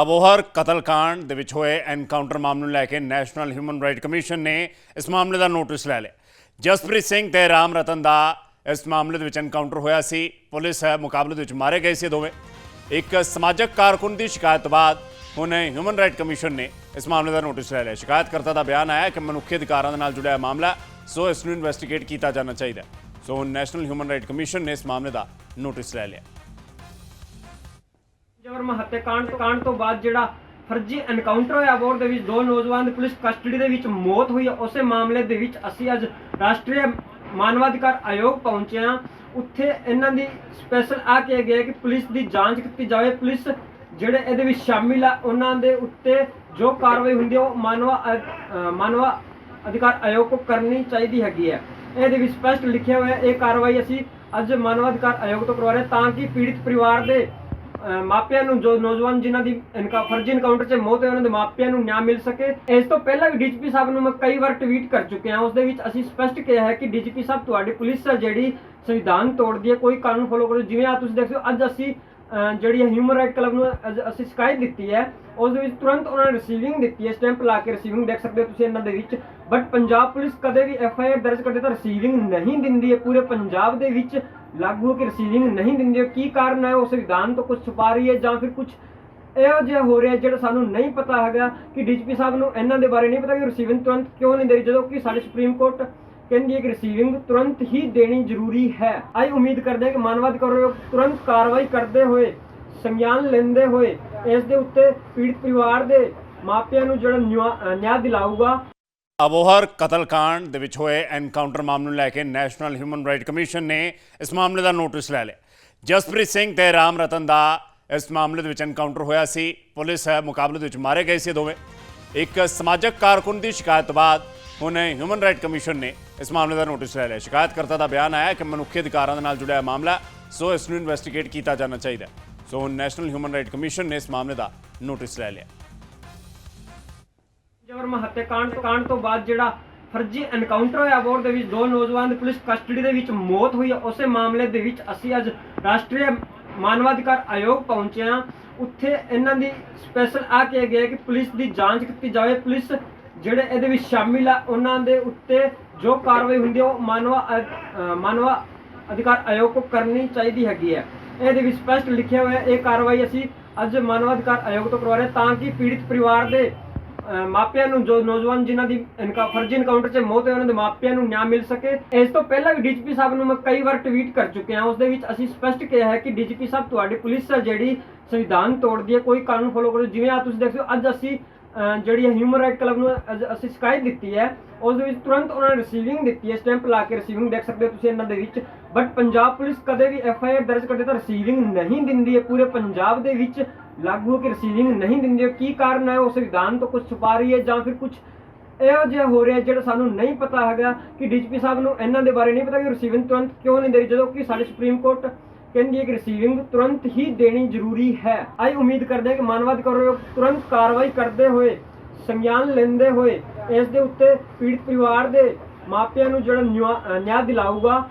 ਅਬੋਹਰ ਕਤਲकांड ਦੇ ਵਿੱਚ ਹੋਏ ਐਨਕਾਊਂਟਰ ਮਾਮਲੇ ਨੂੰ ਲੈ ਕੇ ਨੈਸ਼ਨਲ ਹਿਊਮਨ ਰਾਈਟ ਕਮਿਸ਼ਨ ਨੇ ਇਸ ਮਾਮਲੇ ਦਾ ਨੋਟਿਸ ਲੈ ਲਿਆ। ਜਸਪ੍ਰੀਤ ਸਿੰਘ ਤੇ ਰਾਮ ਰਤਨ ਦਾ ਇਸ ਮਾਮਲੇ ਦੇ ਵਿੱਚ ਐਨਕਾਊਂਟਰ ਹੋਇਆ ਸੀ। ਪੁਲਿਸ ਮੁਕਾਬਲੇ ਦੇ ਵਿੱਚ ਮਾਰੇ ਗਏ ਸੀ ਦੋਵੇਂ। ਇੱਕ ਸਮਾਜਿਕ ਕਾਰਕੁਨ ਦੀ ਸ਼ਿਕਾਇਤ ਤੋਂ ਬਾਅਦ ਹੁਣ ਹਿਊਮਨ ਰਾਈਟ ਕਮਿਸ਼ਨ ਨੇ ਇਸ ਮਾਮਲੇ ਦਾ ਨੋਟਿਸ ਲੈ ਲਿਆ। ਸ਼ਿਕਾਇਤਕਰਤਾ ਦਾ ਬਿਆਨ ਆਇਆ ਕਿ ਮਨੁੱਖੀ ਅਧਿਕਾਰਾਂ ਦੇ ਨਾਲ ਜੁੜਿਆ ਮਾਮਲਾ, ਸੋ ਇਸ ਨੂੰ ਇਨਵੈਸਟੀਗੇਟ ਕੀਤਾ ਜਾਣਾ ਚਾਹੀਦਾ। ਸੋ ਹੁਣ ਨੈਸ਼ਨਲ ਹਿਊਮਨ ਰਾਈਟ ਕਮਿਸ਼ਨ ਨੇ ਇਸ ਮਾਮਲੇ ਦਾ ਨੋਟਿਸ ਲੈ ਲਿਆ। ਜਬਰ ਹੱਤਿਆਕਾਂਡ ਕਾਂਡ ਤੋਂ ਬਾਅਦ ਜਿਹੜਾ ਫਰਜ਼ੀ ਐਨਕਾਊਂਟਰ ਹੋਇਆ ਬੋਰ ਦੇ ਵਿੱਚ, ਦੋ ਨੌਜਵਾਨ ਦੀ ਪੁਲਿਸ ਕਸਟਡੀ ਦੇ ਵਿੱਚ ਮੌਤ ਹੋਈ ਹੈ ਉਸੇ ਮਾਮਲੇ ਦੇ ਵਿੱਚ ਅਸੀਂ ਅੱਜ ਰਾਸ਼ਟਰੀ ਮਾਨਵਾਧਿਕਾਰ ਆਯੋਗ ਪਹੁੰਚੇ ਹਾਂ। ਉੱਥੇ ਇਹਨਾਂ ਦੀ ਸਪੈਸ਼ਲ ਆ ਕੇ ਗਏ ਕਿ ਪੁਲਿਸ ਦੀ ਜਾਂਚ ਕੀਤੀ ਜਾਵੇ। ਪੁਲਿਸ ਜਿਹੜੇ ਇਹਦੇ ਵਿੱਚ ਸ਼ਾਮਿਲ ਆ, ਉਹਨਾਂ ਦੇ ਉੱਤੇ ਜੋ ਕਾਰਵਾਈ ਹੁੰਦੀ ਹੈ ਉਹ ਮਾਨਵਾ ਮਾਨਵਾ ਅਧਿਕਾਰ ਆਯੋਗ ਕੋ ਕਰਨੀ ਚਾਹੀਦੀ ਹੈਗੀ ਹੈ ਇਹਦੇ ਵਿੱਚ ਸਪਸ਼ਟ ਲਿਖਿਆ ਹੋਇਆ, ਇਹ ਕਾਰਵਾਈ ਅਸੀਂ ਅੱਜ ਮਾਨਵਾਧਿਕਾਰ ਆਯੋਗ ਤੋਂ ਕਰਵਾ ਰਹੇ ਤਾਂ ਕਿ ਪੀੜਿਤ ਪਰਿਵਾਰ ਦੇ ਮਾਪਿਆਂ ਨੂੰ ਜੋ ਨੌਜਵਾਨ ਜਿਨ੍ਹਾਂ ਦੀ ਇਨਕਾ, ਫਰਜ਼ੀ ਇਨਕਾਊਂਟਰ 'ਚ ਮੌਤ ਹੋਈ, ਉਹਨਾਂ ਦੇ ਮਾਪਿਆਂ ਨੂੰ ਨਿਆਂ ਮਿਲ ਸਕੇ। ਇਸ ਤੋਂ ਪਹਿਲਾਂ ਵੀ ਡੀਜੀਪੀ ਸਾਹਿਬ ਨੂੰ ਮੈਂ ਕਈ ਵਾਰ ਟਵੀਟ ਕਰ ਚੁੱਕਿਆ ਹਾਂ। ਉਸ ਦੇ ਵਿੱਚ ਅਸੀਂ ਸਪਸ਼ਟ ਕਿਹਾ ਹੈ ਕਿ ਡੀਜੀਪੀ ਸਾਹਿਬ, ਤੁਹਾਡੀ ਪੁਲਿਸ ਹੈ ਜਿਹੜੀ ਸੰਵਿਧਾਨ ਤੋੜਦੀ ਹੈ, ਕੋਈ ਕਾਨੂੰਨ ਫੋਲੋ ਕਰੋ। ਜਿਵੇਂ ਆ ਤੁਸੀਂ ਦੇਖਦੇ ਹੋ, ਅੱਜ ਅਸੀਂ ਜਿਹੜੀ ਹਿਊਮਨ ਰਾਈਟ ਕਲੱਬ ਨੂੰ ਅਸੀਂ ਸ਼ਿਕਾਇਤ ਦਿੱਤੀ ਹੈ, ਉਸ ਦੇ ਵਿੱਚ ਤੁਰੰਤ ਉਹਨਾਂ ਨੇ ਰਿਸੀਵਿੰਗ ਦਿੱਤੀ ਹੈ ਸਟੈਂਪ ਲਾ ਕੇ ਰਿਸੀਵਿੰਗ ਦੇਖ ਸਕਦੇ ਹੋ ਤੁਸੀਂ ਇਹਨਾਂ ਦੇ ਵਿੱਚ। ਬਟ ਪੰਜਾਬ ਪੁਲਿਸ ਕਦੇ ਵੀ ਐਫ ਆਈ ਆਰ ਦਰਜ ਕਰਦੇ ਤਾਂ ਰਿਸੀਵਿੰਗ ਨਹੀਂ ਦਿੰਦੀ ਹੈ। ਪੂਰੇ ਪੰਜਾਬ ਦੇ ਵਿੱਚ ਲਾਗੂ ਹੋ ਕੇ ਰਿਸੀਵਿੰਗ ਨਹੀਂ ਦਿੰਦੀ ਕੀ ਕਾਰਨ ਹੈ? ਉਹ ਸੰਵਿਧਾਨ ਤੋਂ ਕੁਝ ਛੁਪਾ ਰਹੀ ਹੈ ਜਾਂ ਫਿਰ ਕੁਝ ਇਹੋ ਜਿਹਾ ਹੋ ਰਿਹਾ ਜਿਹੜਾ ਸਾਨੂੰ ਨਹੀਂ ਪਤਾ ਹੈਗਾ ਕਿ ਡੀਜੀਪੀ ਸਾਹਿਬ ਨੂੰ ਇਹਨਾਂ ਦੇ ਬਾਰੇ ਨਹੀਂ ਪਤਾ ਕਿ ਰਿਸੀਵਿੰਗ ਤੁਰੰਤ ਕਿਉਂ ਨਹੀਂ ਦੇ ਰਹੀ, ਜਦੋਂ ਕਿ ਸਾਡੇ ਸੁਪਰੀਮ ਕੋਰਟ ਕਹਿੰਦੀ ਹੈ ਕਿ ਰਿਸੀਵਿੰਗ ਤੁਰੰਤ ਹੀ ਦੇਣੀ ਜ਼ਰੂਰੀ ਹੈ। ਆਈ ਉਮੀਦ ਕਰਦੇ ਹਾਂ ਕਿ ਮਾਨਵਾਧਿਕਾਰ ਆਯੋਗ ਤੁਰੰਤ ਕਾਰਵਾਈ ਕਰਦੇ ਹੋਏ, ਸੰਗਿਆਨ ਲੈਂਦੇ ਹੋਏ, ਇਸ ਦੇ ਉੱਤੇ ਪੀੜਤ ਪਰਿਵਾਰ ਦੇ ਮਾਪਿਆਂ ਨੂੰ ਜਿਹੜਾ ਨਿਆਂ ਦਿਲਾਊਗਾ। ਅਬੋਹਰ ਕਤਲकांड ਦੇ ਵਿੱਚ ਹੋਏ ਐਨਕਾਊਂਟਰ ਮਾਮਲੇ ਨੂੰ ਲੈ ਕੇ ਨੈਸ਼ਨਲ ਹਿਊਮਨ ਰਾਈਟ ਕਮਿਸ਼ਨ ਨੇ ਇਸ ਮਾਮਲੇ ਦਾ ਨੋਟਿਸ ਲੈ ਲਿਆ। ਜਸਪ੍ਰੀਤ ਸਿੰਘ ਤੇ ਰਾਮ ਰਤਨ ਦਾ ਇਸ ਮਾਮਲੇ ਦੇ ਵਿੱਚ ਐਨਕਾਊਂਟਰ ਹੋਇਆ ਸੀ। ਪੁਲਿਸ ਮੁਕਾਬਲੇ ਦੇ ਵਿੱਚ ਮਾਰੇ ਗਏ ਸੀ ਦੋਵੇਂ। ਇੱਕ ਸਮਾਜਿਕ ਕਾਰਕੁਨ ਦੀ ਸ਼ਿਕਾਇਤ ਬਾਅਦ ਹੁਣ ਹਿਊਮਨ ਰਾਈਟ ਕਮਿਸ਼ਨ ਨੇ ਇਸ ਮਾਮਲੇ ਦਾ ਨੋਟਿਸ ਲੈ ਲਿਆ। ਸ਼ਿਕਾਇਤਕਰਤਾ ਦਾ ਬਿਆਨ ਆਇਆ ਕਿ ਮਨੁੱਖੀ ਅਧਿਕਾਰਾਂ ਦੇ ਨਾਲ ਜੁੜਿਆ ਮਾਮਲਾ, ਸੋ ਇਸ ਨੂੰ ਇਨਵੈਸਟੀਗੇਟ ਕੀਤਾ ਜਾਣਾ ਚਾਹੀਦਾ ਸੋ ਹੁਣ ਨੈਸ਼ਨਲ ਹਿਊਮਨ ਰਾਈਟ ਕਮਿਸ਼ਨ ਨੇ ਇਸ ਮਾਮਲੇ ਦਾ ਨੋਟਿਸ ਲੈ ਲਿਆ। ਜਬਰ ਹੱਤਿਆਕਾਂਡ ਕਾਂਡ ਤੋਂ ਬਾਅਦ ਜਿਹੜਾ ਫਰਜ਼ੀ ਐਨਕਾਊਂਟਰ ਹੋਇਆ ਬੋਰ ਦੇ ਵਿੱਚ ਦੋ ਨੌਜਵਾਨ ਦੀ ਪੁਲਿਸ ਕਸਟਡੀ ਦੇ ਵਿੱਚ ਮੌਤ ਹੋਈ ਹੈ ਉਸੇ ਮਾਮਲੇ ਦੇ ਵਿੱਚ ਅਸੀਂ ਅੱਜ ਰਾਸ਼ਟਰੀ ਮਾਨਵਾਧਿਕਾਰ ਆਯੋਗ ਪਹੁੰਚੇ ਹਾਂ। ਉੱਥੇ ਇਹਨਾਂ ਦੀ ਸਪੈਸ਼ਲ ਆ ਕੇ ਗਏ ਕਿ ਪੁਲਿਸ ਦੀ ਜਾਂਚ ਕੀਤੀ ਜਾਵੇ। ਪੁਲਿਸ ਜਿਹੜੇ ਇਹਦੇ ਵਿੱਚ ਸ਼ਾਮਿਲ ਆ, ਉਹਨਾਂ ਦੇ ਉੱਤੇ ਜੋ ਕਾਰਵਾਈ ਹੁੰਦੀ ਹੈ ਉਹ ਮਾਨਵਾ ਮਾਨਵਾ ਅਧਿਕਾਰ ਆਯੋਗ ਕੋ ਕਰਨੀ ਚਾਹੀਦੀ ਹੈਗੀ ਹੈ ਇਹਦੇ ਵਿੱਚ ਸਪਸ਼ਟ ਲਿਖਿਆ ਹੋਇਆ, ਇਹ ਕਾਰਵਾਈ ਅਸੀਂ ਅੱਜ ਮਾਨਵਾਧਿਕਾਰ ਆਯੋਗ ਤੋਂ ਕਰਵਾ ਰਹੇ ਤਾਂ ਕਿ ਪੀੜਿਤ ਪਰਿਵਾਰ ਦੇ ਮਾਪਿਆਂ ਨੂੰ ਜੋ ਨੌਜਵਾਨ ਜਿਨ੍ਹਾਂ ਦੀ ਇਨਕਾ ਫਰਜ਼ੀ ਐਨਕਾਊਂਟਰ 'ਚ ਮੌਤ ਹੋਈ, ਉਹਨਾਂ ਦੇ ਮਾਪਿਆਂ ਨੂੰ ਨਿਆਂ ਮਿਲ ਸਕੇ। ਇਸ ਤੋਂ ਪਹਿਲਾਂ ਵੀ ਡੀਜੀਪੀ ਸਾਹਿਬ ਨੂੰ ਮੈਂ ਕਈ ਵਾਰ ਟਵੀਟ ਕਰ ਚੁੱਕਿਆ ਹਾਂ। ਉਸ ਦੇ ਵਿੱਚ ਅਸੀਂ ਸਪਸ਼ਟ ਕਿਹਾ ਹੈ ਕਿ ਡੀਜੀਪੀ ਸਾਹਿਬ, ਤੁਹਾਡੀ ਪੁਲਿਸ ਹੈ ਜਿਹੜੀ ਸੰਵਿਧਾਨ ਤੋੜਦੀ ਹੈ, ਕੋਈ ਕਾਨੂੰਨ ਫੋਲੋ ਕਰੋ। ਜਿਵੇਂ ਆ ਤੁਸੀਂ ਦੇਖਦੇ ਹੋ, ਅੱਜ ਅਸੀਂ ਜਿਹੜੀ ਹਿਊਮਨ ਰਾਈਟ ਕਲੱਬ ਨੂੰ ਅਸੀਂ ਸ਼ਿਕਾਇਤ ਦਿੱਤੀ ਹੈ। ਉਸ ਦੇ ਵਿੱਚ ਤੁਰੰਤ ਉਹਨਾਂ ਨੇ ਰਿਸੀਵਿੰਗ ਦਿੱਤੀ ਹੈ ਸਟੈਂਪ ਲਾ ਕੇ ਰਿਸੀਵਿੰਗ ਦੇਖ ਸਕਦੇ ਹੋ ਤੁਸੀਂ ਇਹਨਾਂ ਦੇ ਵਿੱਚ। ਬਟ ਪੰਜਾਬ ਪੁਲਿਸ ਕਦੇ ਵੀ ਐਫ ਆਈ ਆਰ ਦਰਜ ਕਰਦੇ ਤਾਂ ਰਿਸੀਵਿੰਗ ਨਹੀਂ ਦਿੰਦੀ ਹੈ। ਪੂਰੇ ਪੰਜਾਬ ਦੇ ਵਿੱਚ ਲਾਗੂ ਹੋ ਕੇ ਰਿਸੀਵਿੰਗ ਨਹੀਂ ਦਿੰਦੇ ਕੀ ਕਾਰਨ ਹੈ? ਉਹ ਸੰਵਿਧਾਨ ਤੋਂ ਕੁਝ ਛੁਪਾ ਰਹੀ ਹੈ ਜਾਂ ਫਿਰ ਕੁਝ ਇਹੋ ਜਿਹਾ ਹੋ ਰਿਹਾ ਜਿਹੜਾ ਸਾਨੂੰ ਨਹੀਂ ਪਤਾ ਹੈਗਾ ਕਿ ਡੀਜੀਪੀ ਸਾਹਿਬ ਨੂੰ ਇਹਨਾਂ ਦੇ ਬਾਰੇ ਨਹੀਂ ਪਤਾ ਕਿ ਰਿਸੀਵਿੰਗ ਤੁਰੰਤ ਕਿਉਂ ਨਹੀਂ ਦੇ ਰਹੀ, ਜਦੋਂ ਕਿ ਸਾਡੇ ਸੁਪਰੀਮ ਕੋਰਟ ਕਹਿੰਦੀ ਹੈ ਕਿ ਰਿਸੀਵਿੰਗ ਤੁਰੰਤ ਹੀ ਦੇਣੀ ਜ਼ਰੂਰੀ ਹੈ। ਆਈ ਉਮੀਦ ਕਰਦੇ ਹਾਂ ਕਿ ਮਾਨਵਾਧਿਕਾਰ ਆਯੋਗ ਤੁਰੰਤ ਕਾਰਵਾਈ ਕਰਦੇ ਹੋਏ ਸੰਗਿਆਨ ਲੈਂਦੇ ਹੋਏ ਇਸ ਦੇ ਉੱਤੇ ਪੀੜਤ ਪਰਿਵਾਰ ਦੇ ਮਾਪਿਆਂ ਨੂੰ ਜਿਹੜਾ ਨਿਆ- ਨਿਆਂ ਦਿਲਾਊਗਾ।